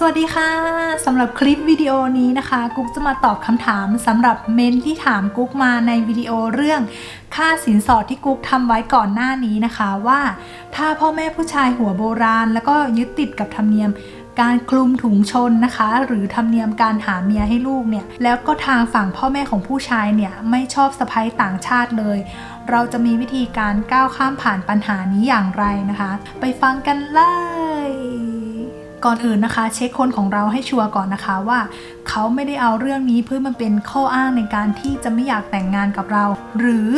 สวัสดีค่ะสำหรับคลิปวิดีโอนี้นะคะ กุ๊กจะมาตอบคำถามสำหรับเมนที่ถามกุ๊กมาในวิดีโอเรื่อง ค่าสินสอดที่กุ๊กทำไว้ก่อนหน้านี้นะคะว่า ถ้าพ่อแม่ผู้ชายหัวโบราณ แล้วก็ยึดติดกับธรรมเนียมการคลุมถุงชนนะคะ หรือธรรมเนียมการหาเมียให้ลูกเนี่ย แล้วก็ทางฝั่งพ่อแม่ของผู้ชายเนี่ย ไม่ชอบสะพ้ยต่างชาติเลย เราจะมีวิธีการก้าวข้ามผ่านปัญหานี้อย่างไรนะคะ ไปฟังกันเลย ก่อนอื่นนะคะ เช็คคนของเราให้ชัวร์ก่อนนะคะว่าเขาไม่ได้เอาเรื่องนี้เพื่อมันเป็นข้ออ้างในการที่จะไม่อยากแต่งงานกับเรา หรือ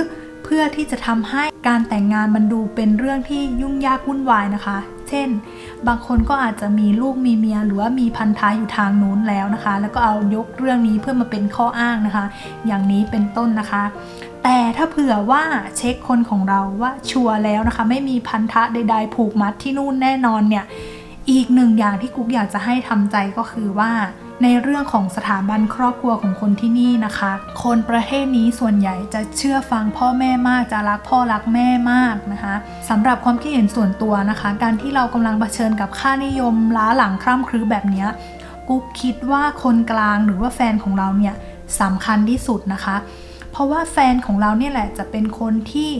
เพื่อที่จะทำให้การแต่งงานมันดูเป็นเรื่องที่ยุ่งยากวุ่นวายนะคะ เช่น บางคนก็อาจจะมีลูกมีเมีย หรือว่ามีพันธะอยู่ทางนู้นแล้วนะคะ แล้วก็เอายกเรื่องนี้เพื่อมาเป็นข้ออ้างนะคะ อย่างนี้เป็นต้นนะคะ แต่ถ้าเผื่อว่าเช็คคนของเราว่าชัวร์แล้วนะคะ ไม่มีพันธะใด ๆ ผูกมัดที่นู่นแน่นอนเนี่ย อีกหนึ่งอย่างที่กุ๊กอยากจะให้ทำใจก็คือว่าในเรื่องของสถาบันครอบครัวของคนที่นี่นะคะ คนประเทศนี้ส่วนใหญ่จะเชื่อฟังพ่อแม่มาก จะรักพ่อรักแม่มากนะคะสำหรับความคิดเห็นส่วนตัวนะคะ การที่เรากำลังเผชิญกับค่านิยมล้าหลังคร่ำครึแบบนี้กุ๊กคิดว่าคนกลางหรือว่าแฟนของเราเนี่ยสำคัญที่สุดนะคะ ราะว่าแฟนของเราเนี่ยแหละจะเป็นคนที่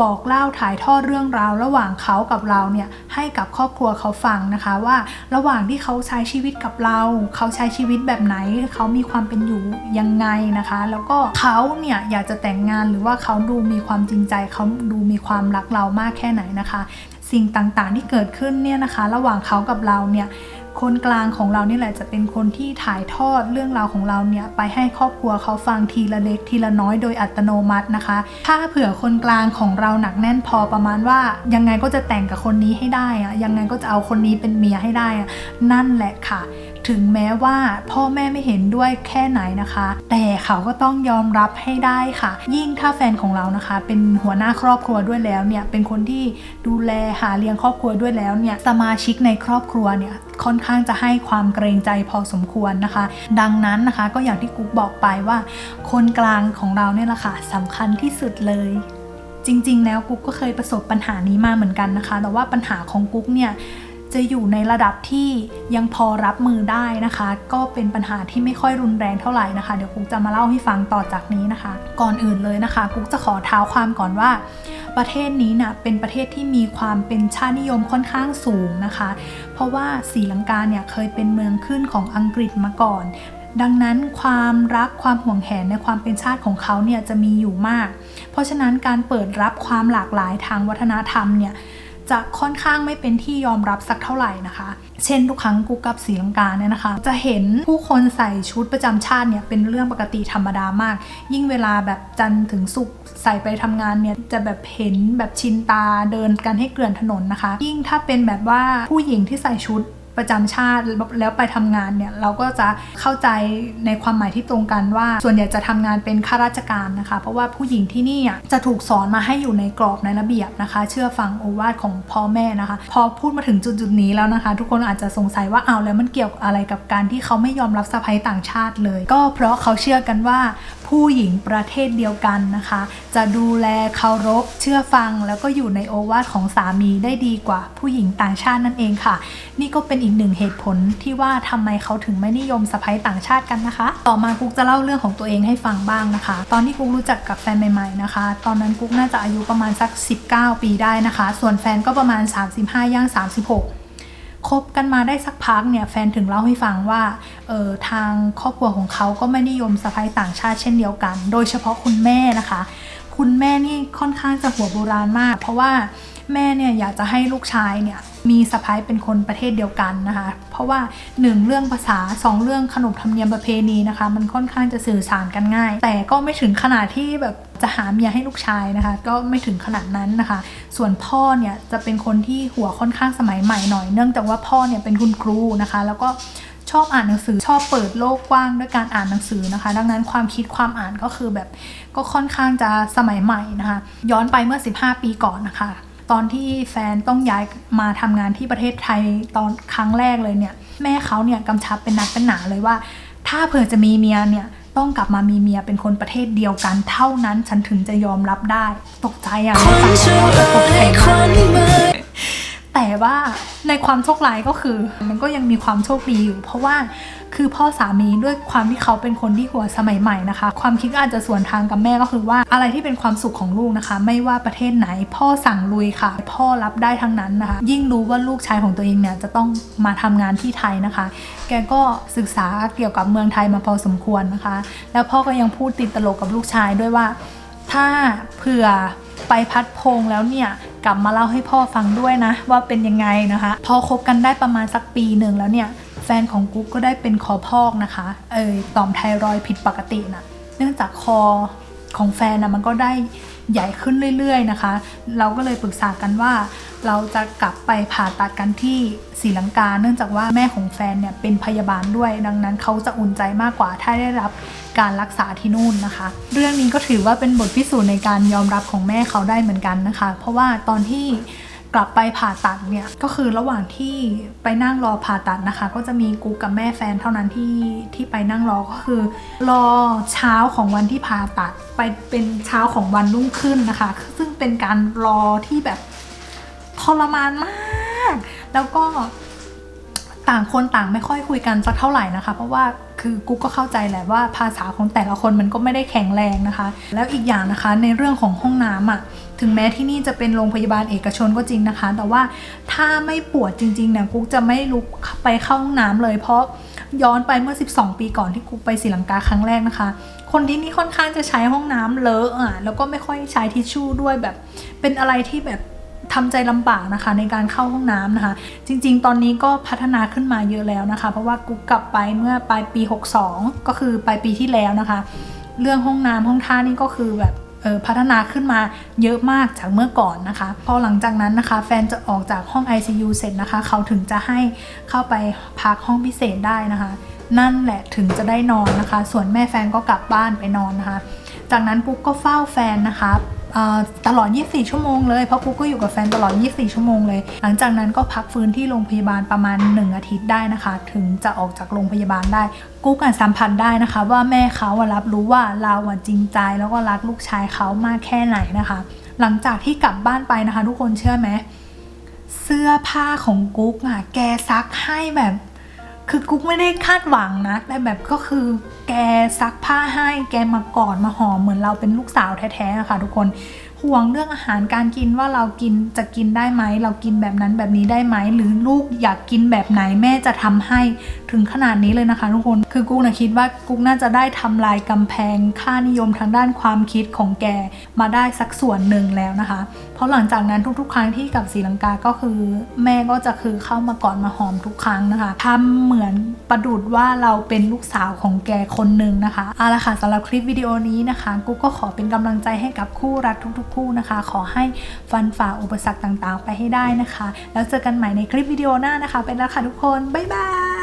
บอกเล่าถ่ายทอดเรื่องราว ระหว่างเขากับเราเนี่ยให้กับครอบครัวเขาฟังนะคะว่าระหว่างที่เขาใช้ชีวิตกับเรา เขาใช้ชีวิตแบบไหน เขามีความเป็นอยู่ยังไงนะคะ แล้วก็เขาเนี่ยอยากจะแต่งงานหรือว่าเขาดูมีความจริงใจ เขาดูมีความรักเรามากแค่ไหนนะคะ สิ่งต่างๆที่เกิดขึ้นเนี่ยนะคะ ระหว่างเขากับเราเนี่ย คนกลางของเรานี่แหละจะเป็นคนที่ถ่ายทอดเรื่องราวของเราเนี่ยไปให้ครอบครัวเขาฟังทีละเล็กทีละน้อยโดยอัตโนมัตินะคะ ถ้าเผื่อคนกลางของเราหนักแน่นพอประมาณว่า ยังไงก็จะแต่งกับคนนี้ให้ได้อะยังไงก็จะเอาคนนี้เป็นเมียให้ได้อะนั่นแหละค่ะ ถึงแม้ว่าพ่อแม่ไม่เห็นด้วยแค่ไหนนะคะ แต่เขาก็ต้องยอมรับให้ได้ค่ะ ยิ่งถ้าแฟนของเรานะคะ เป็นหัวหน้าครอบครัวด้วยแล้วเนี่ยเป็นคนที่ดูแลหาเลี้ยงครอบครัวด้วยแล้วเนี่ยสมาชิกในครอบครัวเนี่ยค่อนข้างจะให้ความเกรงใจพอสมควรนะคะ ดังนั้นนะคะก็อย่างที่กุ๊กบอกไปว่า คนกลางของเราเนี่ยแหละค่ะสำคัญที่สุดเลยจริง ๆ แล้วกุ๊กก็เคยประสบปัญหานี้มาเหมือนกันนะคะ แต่ว่าปัญหาของกุ๊กเนี่ย จะอยู่ในระดับที่ยังพอรับมือได้นะคะ ก็เป็นปัญหาที่ไม่ค่อยรุนแรงเท่าไหร่นะคะ เดี๋ยวกุ๊กจะมาเล่าให้ฟังต่อจากนี้นะคะ ก่อนอื่นเลยนะคะ กุ๊กจะขอเท้าความก่อนว่า ประเทศนี้นะ่ะเป็นประเทศที่มีความเป็นชาตินิยมค่อนข้างสูงนะคะ เพราะว่าศรีลังกาเนี่ยเคยเป็นเมืองขึ้นของอังกฤษมาก่อน ดังนั้นความรักความห่วงแหนในความเป็นชาติของเขาเนี่ยจะมีอยู่มาก เพราะฉะนั้นการเปิดรับความหลากหลายทางวัฒนธรรมเนี่ย จะค่อนข้างไม่เป็นที่ยอมรับสักเท่าไหร่นะคะ เช่นทุกครั้งกูกับสีลังกาเนี่ยนะคะ จะเห็นผู้คนใส่ชุดประจำชาติเนี่ยเป็นเรื่องปกติธรรมดามาก ยิ่งเวลาแบบจันทร์ถึงศุกร์ใส่ไปทำงานเนี่ยจะแบบเห็นแบบชินตาเดินกันให้เกลื่อนถนนนะคะ ยิ่งถ้าเป็นแบบว่าผู้หญิงที่ใส่ชุด ประจำชาติแล้วไปทำงานเนี่ยเราก็จะเข้าใจในความหมายที่ตรงกันว่า ส่วนใหญ่จะทำงานเป็นข้าราชการนะคะ เพราะว่าผู้หญิงที่นี่จะถูกสอนมาให้อยู่ในกรอบในระเบียบนะคะ เชื่อฟังโอวาทของพ่อแม่นะคะ พอพูดมาถึงจุดๆนี้แล้วนะคะ ทุกคนอาจจะสงสัยว่าเอาแล้วมันเกี่ยวอะไรกับการที่เขาไม่ยอมรับสะพ้ยต่างชาติเลย ก็เพราะเขาเชื่อกันว่าผู้หญิงประเทศเดียวกันนะคะ จะดูแลเคารพเชื่อฟัง แล้วก็อยู่ในโอวาทของสามีได้ดีกว่าผู้หญิงต่างชาตินั่นเองค่ะ นี่ก็เป็นอีกหนึ่งเหตุผลที่ว่าทำไมเขาถึงไม่นิยมสะพ้ยต่างชาติกันนะคะ ต่อมากุ๊กจะเล่าเรื่องของตัวเองให้ฟังบ้างนะคะ ตอนที่กุ๊กรู้จักกับแฟนใหม่ๆนะคะ ตอนนั้นกุ๊กน่าจะอายุประมาณสัก 19 ปีได้นะคะ ส่วนแฟนก็ประมาณ 35 ย่าง 36คบกันมาได้สักพักเนี่ยแฟนถึงเล่าให้ฟังว่าเออทางครอบครัวของเขาก็ไม่นิยมสะพ้ายต่างชาติเช่นเดียวกัน โดยเฉพาะคุณแม่นะคะ คุณแม่นี่ค่อนข้างจะหัวโบราณมาก เพราะว่าแม่เนี่ยอยากจะให้ลูกชายเนี่ย มีสะพ้ยเป็นคนประเทศเดียวกันนะคะ เพราะว่า 1 เรื่องภาษา 2 เรื่องขนบธรรมเนียมประเพณีนะคะ มันค่อนข้างจะสื่อสารกันง่าย แต่ก็ไม่ถึงขนาดที่แบบจะหาเมียให้ลูกชายนะคะ ก็ไม่ถึงขนาดนั้นนะคะ ส่วนพ่อเนี่ยจะเป็นคนที่หัวค่อนข้างสมัยใหม่หน่อยเนื่องจากว่าพ่อเนี่ยเป็นคุณครูนะคะ แล้วก็ชอบอ่านหนังสือชอบเปิดโลกกว้างด้วยการอ่านหนังสือนะคะ ดังนั้นความคิดความอ่านก็คือแบบก็ค่อนข้างจะสมัยใหม่นะคะ ย้อนไปเมื่อ 15 ปีก่อนนะคะ ตอนที่แฟนต้องย้ายมาทำงานที่ประเทศไทยตอนครั้งแรกเลยเนี่ย แม่เขาเนี่ยกำชับเป็นนักเป็นหนาเลยว่า ถ้าเผื่อจะมีเมียเนี่ยต้องกลับมามีเมียเป็นคนประเทศเดียวกันเท่านั้นฉันถึงจะยอมรับได้ ตกใจอะคนจะตกใจเอ่ยคมากวันเมื่อ แต่ว่าในความโชคร้ายก็คือ มันก็ยังมีความโชคดีอยู่ เพราะว่าคือพ่อสามีด้วยความที่เขาเป็นคนที่หัวสมัยใหม่นะคะ ความคิดอาจจะสวนทางกับแม่ก็คือว่าอะไรที่เป็นความสุขของลูกนะคะ ไม่ว่าประเทศไหน พ่อสั่งลุยค่ะ พ่อรับได้ทั้งนั้นนะคะ ยิ่งรู้ว่าลูกชายของตัวเองเนี่ยจะต้องมาทำงานที่ไทยนะคะ แกก็ศึกษาเกี่ยวกับเมืองไทยมาพอสมควรนะคะ แล้วพ่อก็ยังพูดติดตลกกับลูกชายด้วยว่า ถ้าเผื่อไปพัดพงแล้วเนี่ย กลับมาเล่าให้พ่อฟังด้วยนะ ว่าเป็นยังไงนะคะ พอคบกันได้ประมาณสักปีหนึ่งแล้วเนี่ยแฟนของกุ๊กก็ได้เป็นคอพอกนะคะเอยต่อมไทรอยด์ผิดปกตินะเนื่องจากคอของแฟนนะมันก็ได้ใหญ่ขึ้นเรื่อยๆนะคะ เราก็เลยปรึกษากันว่า เราจะกลับไปผ่าตัดกันที่ศรีลังกา เนื่องจากว่าแม่ของแฟนเนี่ยเป็นพยาบาลด้วย ดังนั้นเขาจะอุ่นใจมากกว่าถ้าได้รับการรักษาที่นู่นนะคะ เรื่องนี้ก็ถือว่าเป็นบทพิสูจน์ในการยอมรับของแม่เขาได้เหมือนกันนะคะ เพราะว่าตอนที่กลับไปผ่าตัดเนี่ยก็คือระหว่างที่ไปนั่งรอผ่าตัดนะคะ ก็จะมีกูกับแม่แฟนเท่านั้นที่ที่ไปนั่งรอก็คือ รอเช้าของวันที่ผ่าตัด ไปเป็นเช้าของวันรุ่งขึ้นนะคะ ซึ่งเป็นการรอที่แบบ รมานมาก แล้วก็ต่างคนต่างไม่ค่อยคุยกันสักเท่าไหร่นะคะ เพราะว่าคือกูก็เข้าใจแหละว่าภาษาของแต่ละคนมันก็ไม่ได้แข็งแรงนะคะ แล้วอีกอย่างนะคะในเรื่องของห้องน้ำอะถึงแม้ที่นี่จะเป็นโรงพยาบาลเอกชนก็จริงนะคะ แต่ว่าถ้าไม่ปวดจริงๆเนี่ยกุ๊กจะไม่ลุกไปเข้าห้องน้ำเลย เพราะย้อนไปเมื่อ 12 ปีก่อนที่กุ๊กไปศรีลังกาครั้งแรกนะคะ คนที่นี่ค่อนข้างจะใช้ห้องน้ำเลอะอะแล้วก็ไม่ค่อยใช้ทิชชู่ด้วยแบบ เป็นอะไรที่แบบ ทำใจลำบากนะคะในการเข้าห้องน้ำนะคะ จริงๆ ตอนนี้ก็พัฒนาขึ้นมาเยอะแล้วนะคะ เพราะว่ากุ๊กลับไปเมื่อปลายปี 62 ก็คือปลายปีที่แล้วนะคะ เรื่องห้องน้ำห้องท่านี่ก็คือแบบพัฒนาขึ้นมาเยอะมากจากเมื่อก่อนนะคะ พอหลังจากนั้นนะคะ แฟนจะออกจากห้อง ICU เสร็จนะคะ เขาถึงจะให้เข้าไปพักห้องพิเศษได้นะคะ นั่นแหละถึงจะได้นอนนะคะ ส่วนแม่แฟนก็กลับบ้านไปนอนนะคะ จากนั้นกุ๊กก็เฝ้าแฟนนะคะ ตลอด 24 ชั่วโมงเลยเพราะกุ๊กก็อยู่กับแฟนตลอด 24 ชั่วโมงเลย หลังจากนั้นก็พักฟื้นที่โรงพยาบาลประมาณ 1 อาทิตย์ได้นะคะ ถึงจะออกจากโรงพยาบาลได้กุ๊กอะสัมผัสได้นะคะ ว่าแม่เขารับรู้ว่าเราจริงใจแล้วก็รักลูกชายเขามากแค่ไหนนะคะ หลังจากที่กลับบ้านไปนะคะ ทุกคนเชื่อไหมเสื้อผ้าของกุ๊กอะแกซักให้แบบ คือกุ๊กไม่ได้คาดหวังนะ แต่แบบก็คือแกซักผ้าให้ แกมากอดมาหอมเหมือนเราเป็นลูกสาวแท้ๆค่ะทุกคน ห่วงเรื่องอาหารการกินว่าเรากินจะกินได้ไหม เรากินแบบนั้นแบบนี้ได้ไหม หรือลูกอยากกินแบบไหนแม่จะทำให้ถึงขนาดนี้เลยนะคะทุกคน คือกุ๊กนะคิดว่ากุ๊กน่าจะได้ทำลายกำแพงค่านิยมทางด้านความคิดของแกมาได้สักส่วนหนึ่งแล้วนะคะ เพราะหลังจากนั้นทุกๆ ครั้งที่กับศรีลังกาก็คือ แม่ก็จะคือเข้ามากอดมาหอมทุกครั้งนะคะทำเหมือนประดุดว่าเราเป็นลูกสาวของแกคนหนึ่งนะคะเอาละค่ะสำหรับคลิปวิดีโอนี้นะคะกูก็ขอเป็นกำลังใจให้กับคู่รักทุกๆคู่นะคะ ขอให้ฟันฝ่าอุปสรรคต่างๆ ไปให้ได้นะคะ แล้วเจอกันใหม่ในคลิปวิดีโอหน้านะคะ เป็นแล้วค่ะทุกคน บ๊ายบาย